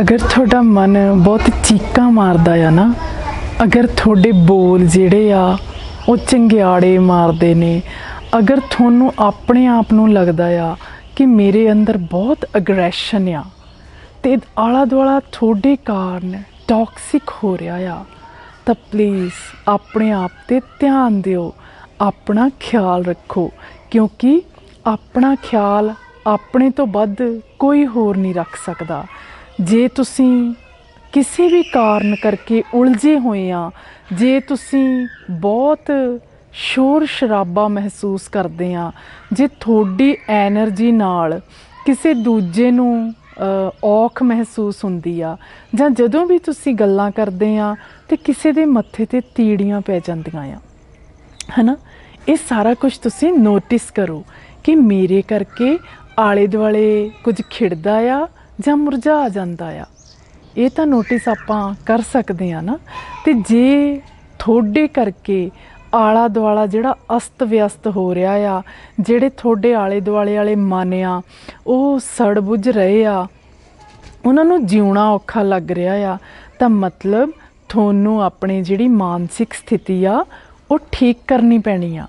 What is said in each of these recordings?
ਅਗਰ ਤੁਹਾਡਾ ਮਨ ਬਹੁਤ ਚੀਕਾਂ ਮਾਰਦਾ ਆ ਨਾ, ਅਗਰ ਤੁਹਾਡੇ ਬੋਲ ਜਿਹੜੇ ਆ, ਉਹ ਚੰਗਿਆੜੇ ਮਾਰਦੇ ਨੇ, ਅਗਰ ਤੁਹਾਨੂੰ ਆਪਣੇ ਆਪ ਨੂੰ ਲੱਗਦਾ ਆ ਕਿ ਮੇਰੇ ਅੰਦਰ ਬਹੁਤ ਅਗਰੈਸ਼ਨ ਆ, ਤੇ ਆਲਾ ਦੁਆਲਾ ਤੁਹਾਡੇ ਕਾਰਨ ਟੌਕਸਿਕ ਹੋ ਰਿਹਾ ਆ, ਤਾਂ ਪਲੀਜ਼ ਆਪਣੇ ਆਪ ਤੇ ਧਿਆਨ ਦਿਓ, ਆਪਣਾ ਖਿਆਲ ਰੱਖੋ, ਕਿਉਂਕਿ ਆਪਣਾ ਖਿਆਲ ਆਪਣੇ ਤੋਂ ਵੱਧ ਕੋਈ ਹੋਰ ਨਹੀਂ ਰੱਖ ਸਕਦਾ। ਜੇ ਤੁਸੀਂ ਕਿਸੇ ਵੀ ਕਾਰਨ ਕਰਕੇ ਉਲਝੇ ਹੋਏ ਆ, ਜੇ ਤੁਸੀਂ ਬਹੁਤ ਸ਼ੋਰ ਸ਼ਰਾਬਾ ਮਹਿਸੂਸ ਕਰਦੇ ਆ, ਜੇ ਤੁਹਾਡੀ એનર્ਜੀ ਨਾਲ ਕਿਸੇ ਦੂਜੇ ਨੂੰ ਔਖ ਮਹਿਸੂਸ ਹੁੰਦੀ ਆ, ਜਾਂ ਜਦੋਂ ਵੀ ਤੁਸੀਂ ਗੱਲਾਂ ਕਰਦੇ ਆ ਤੇ ਕਿਸੇ ਦੇ ਮੱਥੇ ਤੇ ਤੀੜੀਆਂ ਪੈ ਜਾਂਦੀਆਂ ਆ, ਹਨਾ? ਇਹ ਸਾਰਾ ਕੁਝ ਤੁਸੀਂ ਨੋਟਿਸ ਕਰੋ ਕਿ ਮੇਰੇ ਕਰਕੇ ਆਲੇ ਦੁਆਲੇ ਕੁਝ ਖਿੜਦਾ ਆ ਜਾਂ ਮੁਰਝਾ ਜਾਂਦਾ ਆ। ਇਹ ਤਾਂ ਨੋਟਿਸ ਆਪਾਂ ਕਰ ਸਕਦੇ ਆ ਨਾ। ਤੇ ਜੇ ਤੁਹਾਡੇ ਕਰਕੇ ਆਲਾ ਦੁਆਲਾ ਜਿਹੜਾ ਅਸਤ ਵਿਅਸਤ ਹੋ ਰਿਹਾ ਆ, ਜਿਹੜੇ ਤੁਹਾਡੇ ਆਲੇ ਦੁਆਲੇ ਵਾਲੇ ਮਨ ਆ, ਉਹ ਸੜ ਬੁਝ ਰਹੇ ਆ, ਉਹਨਾਂ ਨੂੰ ਜਿਉਣਾ ਔਖਾ ਲੱਗ ਰਿਹਾ ਆ, ਤਾਂ ਮਤਲਬ ਤੁਹਾਨੂੰ ਆਪਣੀ ਜਿਹੜੀ ਮਾਨਸਿਕ ਸਥਿਤੀ ਆ, ਉਹ ਠੀਕ ਕਰਨੀ ਪੈਣੀ ਆ।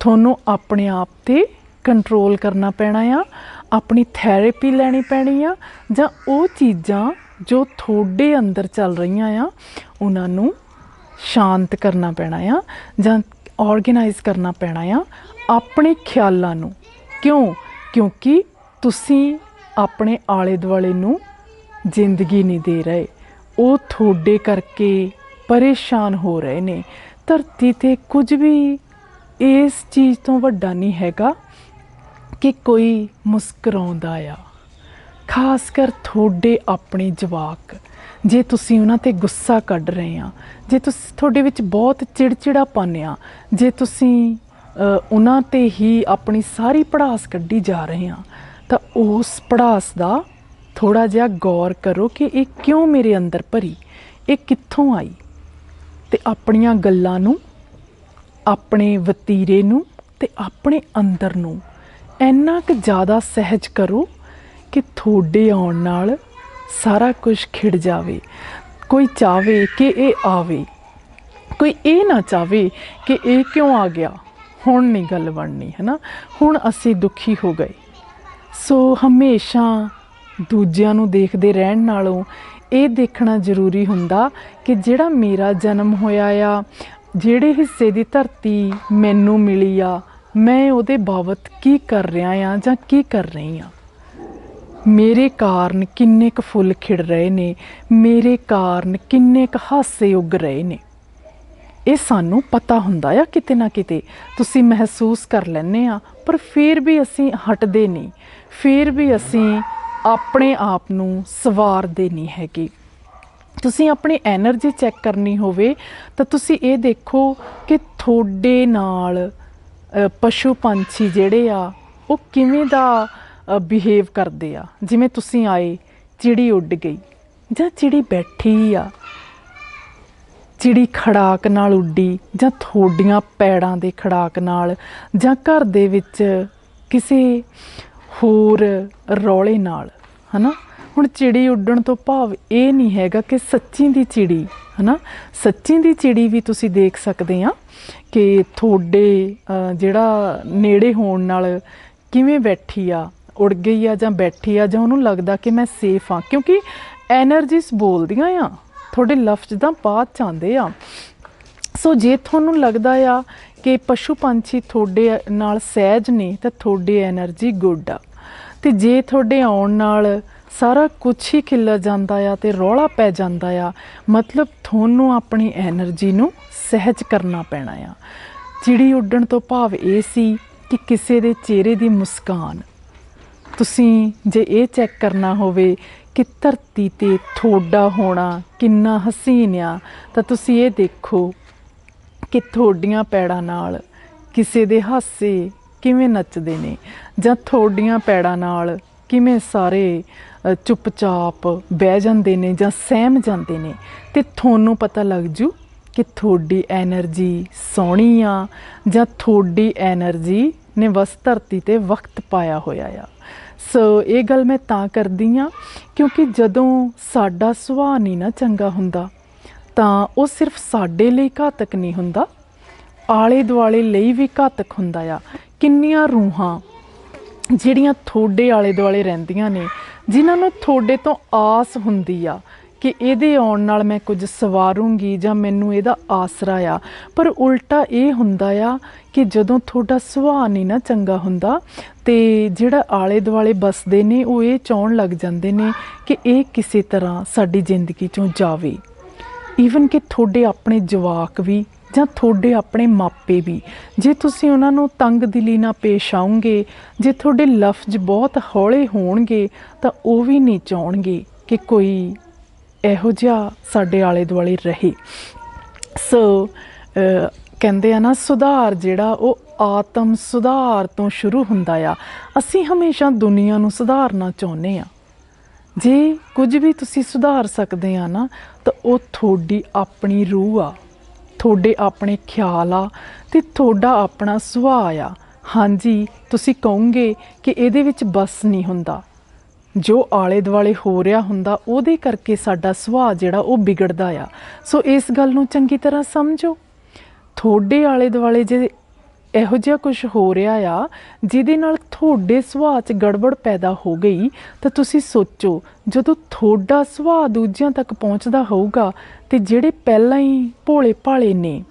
ਤੁਹਾਨੂੰ ਆਪਣੇ ਆਪ ਤੇ ਕੰਟਰੋਲ ਕਰਨਾ ਪੈਣਾ ਆ, ਆਪਣੀ ਥੈਰੇਪੀ ਲੈਣੀ ਪੈਣੀ ਆ, ਜਾਂ ਉਹ ਚੀਜ਼ਾਂ ਜੋ ਤੁਹਾਡੇ ਅੰਦਰ ਚੱਲ ਰਹੀਆਂ ਆ, ਉਹਨਾਂ ਨੂੰ ਸ਼ਾਂਤ ਕਰਨਾ ਪੈਣਾ ਆ, ਜਾਂ ਆਰਗੇਨਾਈਜ਼ ਕਰਨਾ ਪੈਣਾ ਆ, ਆਪਣੇ ਖਿਆਲਾਂ ਨੂੰ। ਕਿਉਂ? ਕਿਉਂਕਿ ਤੁਸੀਂ ਆਪਣੇ ਆਲੇ ਦੁਆਲੇ ਨੂੰ ਜ਼ਿੰਦਗੀ ਨਹੀਂ ਦੇ ਰਹੇ। ਉਹ ਤੁਹਾਡੇ ਕਰਕੇ ਪਰੇਸ਼ਾਨ ਹੋ ਰਹੇ ਨੇ। ਧਰਤੀ ਤੇ ਕੁਝ ਵੀ ਇਸ ਚੀਜ਼ ਤੋਂ ਵੱਡਾ ਨਹੀਂ ਹੈਗਾ। ਕਿ ਕੋਈ ਮੁਸਕਰਾਉਂਦਾ ਆ। ਖਾਸ ਕਰ ਤੁਹਾਡੇ ਆਪਣੇ ਜਵਾਕ। ਜੇ ਤੁਸੀਂ ਉਹਨਾਂ ਤੇ ਗੁੱਸਾ ਕੱਢ ਰਹੇ ਆ, ਜੇ ਤੁਸੀਂ, ਤੁਹਾਡੇ ਵਿੱਚ ਬਹੁਤ ਚਿੜਚਿੜਾਪਨ ਆ, ਜੇ ਤੁਸੀਂ ਉਹਨਾਂ ਤੇ ਹੀ ਆਪਣੀ ਸਾਰੀ ਪੜਾਸ ਕੱਢੀ ਜਾ ਰਹੇ ਆ, ਤਾਂ ਉਸ ਪੜਾਸ ਦਾ ਥੋੜਾ ਜਿਹਾ ਗੌਰ ਕਰੋ ਕਿ ਇਹ ਕਿਉਂ ਮੇਰੇ ਅੰਦਰ ਭਰੀ, ਇਹ ਕਿੱਥੋਂ ਆਈ? ਤੇ ਆਪਣੀਆਂ ਗੱਲਾਂ ਨੂੰ, ਆਪਣੇ ਵਤੀਰੇ ਨੂੰ ਤੇ ਆਪਣੇ ਅੰਦਰ ਨੂੰ ਇੰਨਾ ਕੁ ਜ਼ਿਆਦਾ ਸਹਿਜ ਕਰੋ ਕਿ ਤੁਹਾਡੇ ਆਉਣ ਨਾਲ ਸਾਰਾ ਕੁਝ ਖਿੜ ਜਾਵੇ। ਕੋਈ ਚਾਵੇ ਕਿ ਇਹ ਆਵੇ। ਕੋਈ ਇਹ ਨਾ ਚਾਵੇ ਕਿ ਇਹ ਕਿਉਂ ਆ ਗਿਆ। ਹੁਣ ਨਹੀਂ ਗੱਲ ਬਣਨੀ ਹੈ ਨਾ ਹੁਣ ਅਸੀਂ ਦੁਖੀ ਹੋ ਗਏ। ਸੋ ਹਮੇਸ਼ਾ ਦੂਜਿਆਂ ਨੂੰ ਦੇਖਦੇ ਰਹਿਣ ਨਾਲੋਂ ਇਹ ਦੇਖਣਾ ਜ਼ਰੂਰੀ ਹੁੰਦਾ ਕਿ ਜਿਹੜਾ ਮੇਰਾ ਜਨਮ ਹੋਇਆ ਆ, ਜਿਹੜੇ ਹਿੱਸੇ ਦੀ ਧਰਤੀ ਮੈਨੂੰ ਮਿਲੀ ਆ ਮੈਂ ਉਹਦੇ ਬਾਬਤ ਕੀ ਕਰ ਰਿਹਾ ਆ ਜਾਂ ਕੀ ਕਰ ਰਹੀ ਆ? ਮੇਰੇ ਕਾਰਨ ਕਿੰਨੇ ਕੁ ਫੁੱਲ ਖਿੜ ਰਹੇ ਨੇ, ਮੇਰੇ ਕਾਰਨ ਕਿੰਨੇ ਕੁ ਹਾਸੇ ਉੱਗ ਰਹੇ ਨੇ। ਇਹ ਸਾਨੂੰ ਪਤਾ ਹੁੰਦਾ ਆ ਕਿਤੇ ਨਾ ਕਿਤੇ। ਤੁਸੀਂ ਮਹਿਸੂਸ ਕਰ ਲੈਨੇ ਆ, ਪਰ ਫਿਰ ਵੀ ਅਸੀਂ ਹਟਦੇ ਨਹੀਂ। ਫਿਰ ਵੀ ਅਸੀਂ ਆਪਣੇ ਆਪ ਨੂੰ ਸਵਾਰਦੇ ਨਹੀਂ ਹੈਗੇ। ਤੁਸੀਂ ਆਪਣੀ એનર્ਜੀ ਚੈੱਕ ਕਰਨੀ ਹੋਵੇ ਤਾਂ ਤੁਸੀਂ ਇਹ ਦੇਖੋ ਕਿ ਤੁਹਾਡੇ ਨਾਲ ਪਸ਼ੂ ਪੰਛੀ ਜਿਹੜੇ ਆ, ਉਹ ਕਿਵੇਂ ਦਾ ਬਿਹੇਵ ਕਰਦੇ ਆ? ਜਿਵੇਂ ਤੁਸੀਂ ਆਏ, ਚਿੜੀ ਉੱਡ ਗਈ, ਜਾਂ ਚਿੜੀ ਬੈਠੀ ਆ, ਚਿੜੀ ਖੜਾਕ ਨਾਲ ਉੱਡੀ, ਜਾਂ ਥੋਡੀਆਂ ਪੈੜਾਂ ਦੇ ਖੜਾਕ ਨਾਲ, ਜਾਂ ਘਰ ਦੇ ਵਿੱਚ ਕਿਸੇ ਹੋਰ ਰੌਲੇ ਨਾਲ, ਹਨਾ? ਹੁਣ ਚਿੜੀ ਉੱਡਣ ਤੋਂ ਭਾਵ ਇਹ ਨਹੀਂ ਹੈਗਾ ਕਿ ਸੱਚੀ ਦੀ ਚਿੜੀ ਹਨਾ? ਸੱਚੀ ਦੀ ਚਿੜੀ ਵੀ ਤੁਸੀਂ ਦੇਖ ਸਕਦੇ ਆ ਕਿ ਤੁਹਾਡੇ ਜਿਹੜਾ ਨੇੜੇ ਹੋਣ ਨਾਲ ਕਿਵੇਂ ਬੈਠੀ ਆ, ਉੜ ਗਈ ਆ ਜਾਂ ਬੈਠੀ ਆ, ਜਾਂ ਉਹਨੂੰ ਲੱਗਦਾ ਕਿ ਮੈਂ ਸੇਫ ਆ। ਕਿਉਂਕਿ એનર્ਜੀਸ ਬੋਲਦੀਆਂ ਆ, ਤੁਹਾਡੇ ਲਫ਼ਜ਼ ਦਾ ਬਾਅਦ ਚ ਆਉਂਦੇ ਆ। ਸੋ ਜੇ ਤੁਹਾਨੂੰ ਲੱਗਦਾ ਆ ਕਿ ਪਸ਼ੂ ਪੰਛੀ ਤੁਹਾਡੇ ਨਾਲ ਸਹਿਜ ਨੇ, ਤਾਂ ਤੁਹਾਡੀ એનર્ਜੀ ਗੁੱਡ ਆ। ਤੇ ਜੇ ਤੁਹਾਡੇ ਆਉਣ ਨਾਲ ਸਾਰਾ ਕੁਝ ਹੀ ਖਿੱਲ ਜਾਂਦਾ ਆ ਤੇ ਰੌਲਾ ਪੈ ਜਾਂਦਾ ਆ। ਮਤਲਬ ਤੁਹਾਨੂੰ ਆਪਣੀ એનਰਜੀ ਨੂੰ ਸਹਿਜ ਕਰਨਾ ਪੈਣਾ ਆ। ਚਿੜੀ ਉੱਡਣ ਤੋਂ ਭਾਵ ਇਹ ਸੀ ਕਿ ਕਿਸੇ ਦੇ ਚਿਹਰੇ ਦੀ ਮੁਸਕਾਨ। ਤੁਸੀਂ ਜੇ ਇਹ ਚੈੱਕ ਕਰਨਾ ਹੋਵੇ ਕਿ ਧਰਤੀ ਤੇ ਥੋੜਾ ਹੋਣਾ ਕਿੰਨਾ ਹਸੀਨ ਆ, ਤਾਂ ਤੁਸੀਂ ਇਹ ਦੇਖੋ ਕਿ ਤੁਹਾਡੀਆਂ ਪੈੜਾਂ ਨਾਲ ਕਿਸੇ ਦੇ ਹਾਸੇ ਕਿਵੇਂ ਨੱਚਦੇ ਨੇ ਜਾਂ ਤੁਹਾਡੀਆਂ ਪੈੜਾਂ ਨਾਲ ਕਿਵੇਂ ਸਾਰੇ ਚੁੱਪਚਾਪ ਬਹਿ ਜਾਂਦੇ ਨੇ ਜਾਂ ਸਹਿਮ ਜਾਂਦੇ ਨੇ, ਤੇ ਤੁਹਾਨੂੰ ਪਤਾ ਲੱਗ ਜੂ ਕਿ ਤੁਹਾਡੀ એનર્ਜੀ ਸੋਹਣੀ ਆ ਜਾਂ ਤੁਹਾਡੀ એનર્ਜੀ ਨੇ ਵਸ ਧਰਤੀ ਤੇ ਵਕਤ ਪਾਇਆ ਹੋਇਆ ਆ। ਸੋ ਇਹ ਗੱਲ ਮੈਂ ਤਾਂ ਕਰਦੀ ਆ, ਕਿਉਂਕਿ ਜਦੋਂ ਸਾਡਾ ਸੁਭਾਅ ਨਹੀਂ ਨਾ ਚੰਗਾ ਹੁੰਦਾ, ਤਾਂ ਉਹ ਸਿਰਫ ਸਾਡੇ ਲਈ ਘਾਤਕ ਨਹੀਂ ਹੁੰਦਾ ਆਲੇ ਦੁਆਲੇ ਲਈ ਵੀ ਘਾਤਕ ਹੁੰਦਾ ਆ। ਕਿੰਨੀਆਂ ਰੂਹਾਂ ਜਿਹੜੀਆਂ ਤੁਹਾਡੇ ਆਲੇ ਦੁਆਲੇ ਰਹਿੰਦੀਆਂ ਨੇ, ਜਿਨ੍ਹਾਂ ਨੂੰ ਤੁਹਾਡੇ ਤੋਂ ਆਸ ਹੁੰਦੀ ਆ ਕਿ ਇਹਦੇ ਆਉਣ ਨਾਲ ਮੈਂ ਕੁਝ ਸਵਾਰੂੰਗੀ ਜਾਂ ਮੈਨੂੰ ਇਹਦਾ ਆਸਰਾ ਆ। ਪਰ ਉਲਟਾ ਇਹ ਹੁੰਦਾ ਆ ਕਿ ਜਦੋਂ ਤੁਹਾਡਾ ਸੁਭਾਅ ਨਹੀਂ ਨਾ ਚੰਗਾ ਹੁੰਦਾ ਤੇ ਜਿਹੜਾ ਆਲੇ ਦੁਆਲੇ ਬਸਦੇ ਨੇ, ਉਹ ਇਹ ਚਾਹਣ ਲੱਗ ਜਾਂਦੇ ਨੇ ਕਿ ਇਹ ਕਿਸੇ ਤਰ੍ਹਾਂ ਸਾਡੀ ਜ਼ਿੰਦਗੀ ਚੋਂ ਜਾਵੇ। ਈਵਨ ਕਿ ਤੁਹਾਡੇ ਆਪਣੇ ਜਵਾਕ ਵੀ ਜਾਂ ਤੁਹਾਡੇ ਆਪਣੇ ਮਾਪੇ ਵੀ। ਜੇ ਤੁਸੀਂ ਉਹਨਾਂ ਨੂੰ ਤੰਗ ਦਿਲੀ ਨਾਲ ਪੇਸ਼ ਆਉਂਗੇ ਜੇ ਤੁਹਾਡੇ ਲਫ਼ਜ਼ ਬਹੁਤ ਹੌਲੇ ਹੋਣਗੇ, ਤਾਂ ਉਹ ਵੀ ਨਹੀਂ ਚਾਹਣਗੇ ਕਿ ਕੋਈ ਇਹੋ ਜਿਹਾ ਸਾਡੇ ਆਲੇ ਦੁਆਲੇ ਰਹੇ ਸੋ ਕਹਿੰਦੇ ਆ ਨਾ, ਸੁਧਾਰ ਜਿਹੜਾ, ਉਹ ਆਤਮ ਸੁਧਾਰ ਤੋਂ ਸ਼ੁਰੂ ਹੁੰਦਾ ਆ। ਅਸੀਂ ਹਮੇਸ਼ਾ ਦੁਨੀਆ ਨੂੰ ਸੁਧਾਰਨਾ ਚਾਹੁੰਦੇ ਆ। ਜੇ ਕੁਝ ਵੀ ਤੁਸੀਂ ਸੁਧਾਰ ਸਕਦੇ ਆ ਨਾ, ਤਾਂ ਉਹ ਤੁਹਾਡੀ ਆਪਣੀ ਰੂਹ ਆ। ਤੁਹਾਡੇ ਆਪਣੇ ਖਿਆਲ ਆ ਤੇ ਤੁਹਾਡਾ ਆਪਣਾ ਸੁਭਾਅ ਆ। ਹਾਂਜੀ, ਤੁਸੀਂ ਕਹੋਗੇ ਕਿ ਇਹਦੇ ਵਿੱਚ ਬਸ ਨਹੀਂ ਹੁੰਦਾ। ਜੋ ਆਲੇ ਦੁਆਲੇ ਹੋ ਰਿਹਾ ਹੁੰਦਾ, ਉਹਦੇ ਕਰਕੇ ਸਾਡਾ ਸੁਭਾਅ ਜਿਹੜਾ ਉਹ ਵਿਗੜਦਾ ਆ। ਸੋ ਇਸ ਗੱਲ ਨੂੰ ਚੰਗੀ ਤਰ੍ਹਾਂ ਸਮਝੋ। ਤੁਹਾਡੇ ਆਲੇ ਦੁਆਲੇ ਜੇ ਇਹੋ ਜਿਹਾ ਕੁਝ ਹੋ ਰਿਹਾ ਆ, ਜਿਹਦੇ ਨਾਲ ਤੁਹਾਡੇ ਸੁਭਾਅ 'ਚ ਗੜਬੜ ਪੈਦਾ ਹੋ ਗਈ, ਤਾਂ ਤੁਸੀਂ ਸੋਚੋ, ਜਦੋਂ ਤੁਹਾਡਾ ਸੁਭਾਅ ਦੂਜਿਆਂ ਤੱਕ ਪਹੁੰਚਦਾ ਹੋਊਗਾ, ਤੇ ਜਿਹੜੇ ਪਹਿਲਾਂ ਹੀ ਭੋਲੇ ਭਾਲੇ ਨੇ,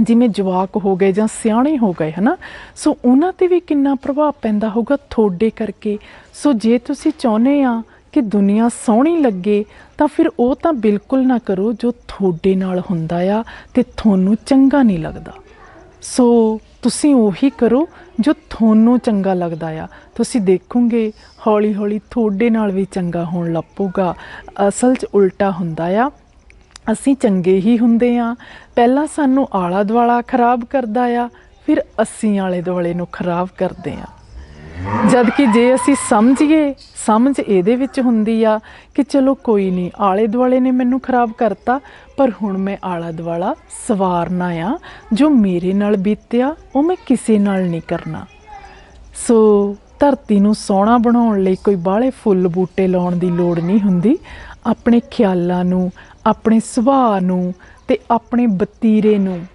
ਜਿਵੇਂ ਜਵਾਕ ਹੋ ਗਏ ਜਾਂ ਸਿਆਣੇ ਹੋ ਗਏ, ਹਨਾ? ਸੋ ਉਹਨਾਂ ਤੇ ਵੀ ਕਿੰਨਾ ਪ੍ਰਭਾਵ ਪੈਂਦਾ ਹੋਊਗਾ ਤੁਹਾਡੇ ਕਰਕੇ। ਸੋ ਜੇ ਤੁਸੀਂ ਚਾਹੁੰਦੇ ਆ ਕਿ ਦੁਨੀਆ ਸੋਹਣੀ ਲੱਗੇ, ਤਾਂ ਫਿਰ ਉਹ ਤਾਂ ਬਿਲਕੁਲ ਨਾ ਕਰੋ ਜੋ ਤੁਹਾਡੇ ਨਾਲ ਹੁੰਦਾ ਆ ਤੇ ਤੁਹਾਨੂੰ ਚੰਗਾ ਨਹੀਂ ਲੱਗਦਾ। ਸੋ ਤੁਸੀਂ ਉਹੀ ਕਰੋ ਜੋ ਤੁਹਾਨੂੰ ਚੰਗਾ ਲੱਗਦਾ ਆ। ਤੁਸੀਂ ਦੇਖੋਗੇ ਹੌਲੀ ਹੌਲੀ ਤੁਹਾਡੇ ਨਾਲ ਵੀ ਚੰਗਾ ਹੋਣ ਲੱਪੂਗਾ ਅਸਲ 'ਚ ਉਲਟਾ ਹੁੰਦਾ ਆ। ਅਸੀਂ ਚੰਗੇ ਹੀ ਹੁੰਦੇ ਆ। ਪਹਿਲਾਂ ਸਾਨੂੰ ਆਲਾ ਦੁਆਲਾ ਖਰਾਬ ਕਰਦਾ ਆ, ਫਿਰ ਅਸੀਂ ਆਲੇ ਦੁਆਲੇ ਨੂੰ ਖਰਾਬ ਕਰਦੇ ਆ। ਜਦ ਕਿ ਜੇ ਅਸੀਂ ਸਮਝੀਏ, ਸਮਝ ਇਹਦੇ ਵਿੱਚ ਹੁੰਦੀ ਆ ਕਿ ਚਲੋ ਕੋਈ ਨਹੀਂ ਆਲੇ ਦੁਆਲੇ ਨੇ ਮੈਨੂੰ ਖਰਾਬ ਕਰਤਾ, ਪਰ ਹੁਣ ਮੈਂ ਆਲਾ ਦੁਆਲਾ ਸਵਾਰਨਾ ਆ, ਜੋ ਮੇਰੇ ਨਾਲ ਬੀਤਿਆ, ਉਹ ਮੈਂ ਕਿਸੇ ਨਾਲ ਨਹੀਂ ਕਰਨਾ। ਸੋ ਧਰਤੀ ਨੂੰ ਸੋਹਣਾ ਬਣਾਉਣ ਲਈ ਕੋਈ ਬਾਹਲੇ ਫੁੱਲ ਬੂਟੇ ਲਾਉਣ ਦੀ ਲੋੜ ਨਹੀਂ ਹੁੰਦੀ। ਆਪਣੇ ਖਿਆਲਾਂ ਨੂੰ, ਆਪਣੇ ਸੁਭਾਅ ਨੂੰ ਤੇ ਆਪਣੇ ਬਤੀਰੇ ਨੂੰ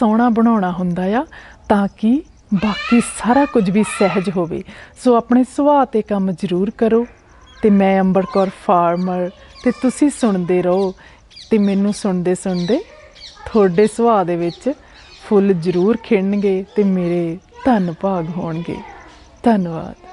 ਸੋਹਣਾ ਬਣਾਉਣਾ ਹੁੰਦਾ ਆ ਤਾਂ ਕਿ ਬਾਕੀ ਸਾਰਾ ਕੁਝ ਵੀ ਸਹਿਜ ਹੋਵੇ, ਸੋ ਆਪਣੇ ਸੁਭਾਅ ਤੇ ਕੰਮ ਜ਼ਰੂਰ ਕਰੋ ਤੇ ਮੈਂ ਅੰਬਰ ਕੌਰ ਫਾਰਮਰ ਤੇ ਤੁਸੀਂ ਸੁਣਦੇ ਰਹੋ ਤੇ ਮੈਨੂੰ ਸੁਣਦੇ ਸੁਣਦੇ ਤੁਹਾਡੇ ਸੁਭਾਅ ਦੇ ਵਿੱਚ ਫੁੱਲ ਜ਼ਰੂਰ ਖਿੜਨਗੇ ਤੇ ਮੇਰੇ ਧੰਨ ਭਾਗ ਹੋਣਗੇ। ਧੰਨਵਾਦ।